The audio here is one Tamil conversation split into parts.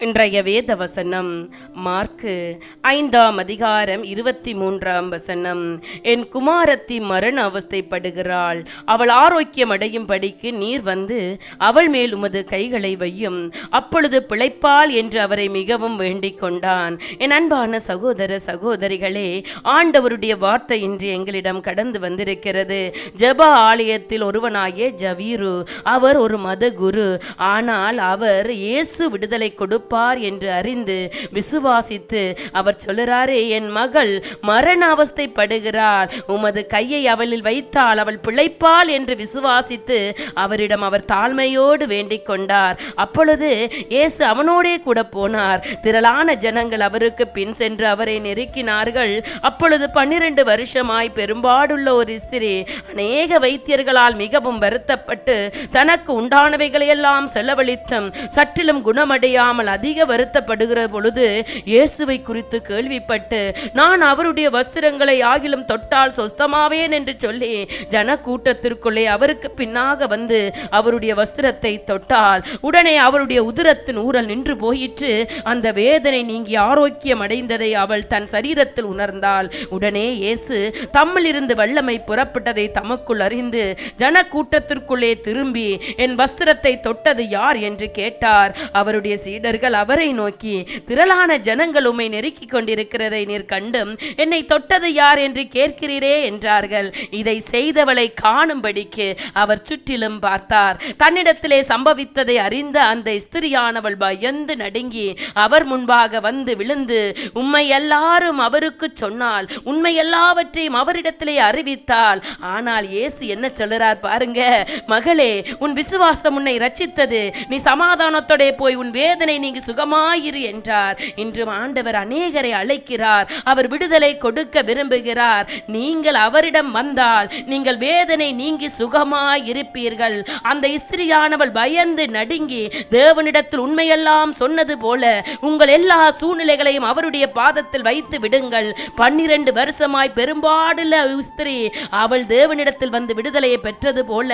இன்றைய வேத வசனம் மார்க்கு ஐந்தாம் அதிகாரம் இருபத்தி மூன்றாம் வசனம். என் குமாரத்தி மரண அவஸ்தைப்படுகிறாள். அவள் ஆரோக்கியம் அடையும் படிக்கு நீர் வந்து அவள் மேல் உமது கைகளை வையும். அப்பொழுது பிழைப்பாள் என்று அவரை மிகவும் வேண்டிக் கொண்டான். என் அன்பான சகோதர சகோதரிகளே ஆண்டவருடைய வார்த்தை இன்று எங்களிடம் கடந்து வந்திருக்கிறது. ஜெப ஆலயத்தில் ஒருவனாகிய ஜவீரு அவர் ஒரு மத குரு ஆனால் அவர் இயேசு விடுதலை கொடுப்பார் என்று அறிந்து விசுவாசித்து அவர் சொல்லுறாரே என் மகள் மரண அவஸ்தைப்படுகிறார் உமது கையை அவளில் வைத்தால் அவள் பிழைப்பாள் என்று விசுவாசித்து அவரிடம் அவர் தாழ்மையோடு வேண்டிக் கொண்டார். அப்பொழுது இயேசு அவனோடே கூட போனார். திரளான ஜனங்கள் அவருக்கு பின் சென்று அவரை நெருக்கினார்கள். அப்பொழுது பன்னிரண்டு வருஷமாய் பெரும்பாடுள்ள ஒரு ஸ்திரீ அநேக வைத்தியர்களால் மிகவும் வருத்தப்பட்டு தனக்கு உண்டானவைகளையெல்லாம் செலவழித்தும் சற்றிலும் குணமடையாமல் அதிக வருத்தப்படுகிற பொழுது இயேசுவை குறித்து கேள்விப்பட்டு நான் அவருடைய வஸ்திரங்களை ஆகிலும் தொட்டால் சொஸ்தமாவேன் என்று சொல்லி ஜன கூட்டத்திற்குள்ளே அவருக்கு பின்னாக வந்து அவருடைய வஸ்திரத்தை தொட்டால் உடனே அவருடைய உதிரத்தின் ஊரல் நின்று போயிற்று. அந்த வேதனை நீங்கி ஆரோக்கியம் அடைந்ததை அவள் தன் சரீரத்தில் உணர்ந்தாள். உடனே இயேசு தம்மிலிருந்து வல்லமை புறப்பட்டதை தமக்குள் அறிந்து ஜன கூட்டத்திற்குள்ளே திரும்பி என் வஸ்திரத்தை தொட்டது யார்? என்று கேட்டார். அவருடைய சீடர்கள் அவரை நோக்கி திரளான ஜனங்கள் உம்மை நெருக்கிக் கொண்டிருக்கிறதை நீர் கண்டும் என்னை தொட்டது யார் என்று கேட்கிறீரே என்றார்கள். இதை செய்தவளை காணும்படிக்கு அவர் சுற்றிலும் பார்த்தார். தன்னிடத்திலே சம்பவித்ததை அறிந்த அந்த ஸ்திரியானவள் பயந்து நடுங்கி அவர் முன்பாக வந்து விழுந்து உம்மை எல்லாரும் அவருக்கு சொன்னால் உண்மை எல்லாவற்றையும் அவரிடத்திலே அறிவித்தால். ஆனால் இயேசு என்ன சொல்லுறார் பாருங்க மகளே உன் விசுவாசம் உன்னை ரச்சித்தது நீ சமாதானத்தோட போய் உன் வேதனை நீங்க சுகமாயிரு என்றார். இன்றும் ஆண்டவர் அநேகரை அழைக்கிறார். அவர் விடுதலை கொடுக்க விரும்புகிறார். நீங்கள் அவரிடம் வந்தால் நீங்கள் வேதனை நீங்கி சுகமாய் இருப்பீர்கள் அந்த ஸ்திரியானவள் பயந்து நடுங்கி தேவனிடத்தில் உண்மையெல்லாம் சொன்னது போல உங்கள் எல்லா சூழ்நிலைகளையும் அவருடைய பாதத்தில் வைத்து விடுங்கள். பன்னிரண்டு வருஷமாய் பெரும்பாடுல இஸ்திரி அவள் தேவனிடத்தில் வந்து விடுதலையை பெற்றது போல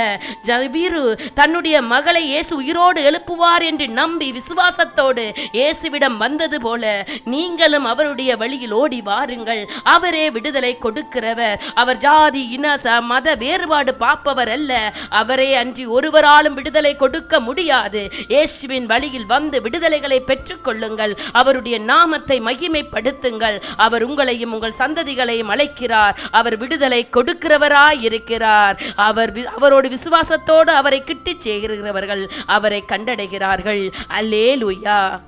ஜவீரு தன்னுடைய மகளை இயேசு உயிரோடு எழுப்புவார் என்று நம்பி விசுவாசத்தோடு இயேசுவிடம் வந்தது போல நீங்களும் அவருடைய வழியில் ஓடி வாருங்கள். அவரே விடுதலை கொடுக்கிறவர். அவர் ஜாதி இன மத வேறுபாடு பார்ப்பவர் அல்ல. அவரே அன்றி ஒருவராலும் விடுதலை கொடுக்க முடியாது. இயேசுவின் வழியில் வந்து விடுதலைகளை பெற்றுக்கொள்ளுங்கள். அவருடைய நாமத்தை மகிமைப்படுத்துங்கள். அவர் உங்களையும் உங்கள் சந்ததிகளையும் அழைக்கிறார். அவர் விடுதலை கொடுக்கிறவராய் இருக்கிறார் அவர் வி- அவரோடு விசுவாசத்தோடு அவரை கிட்டிச் செய்கிறவர்கள் அவரை கண்டடைகிறார்கள். Dah.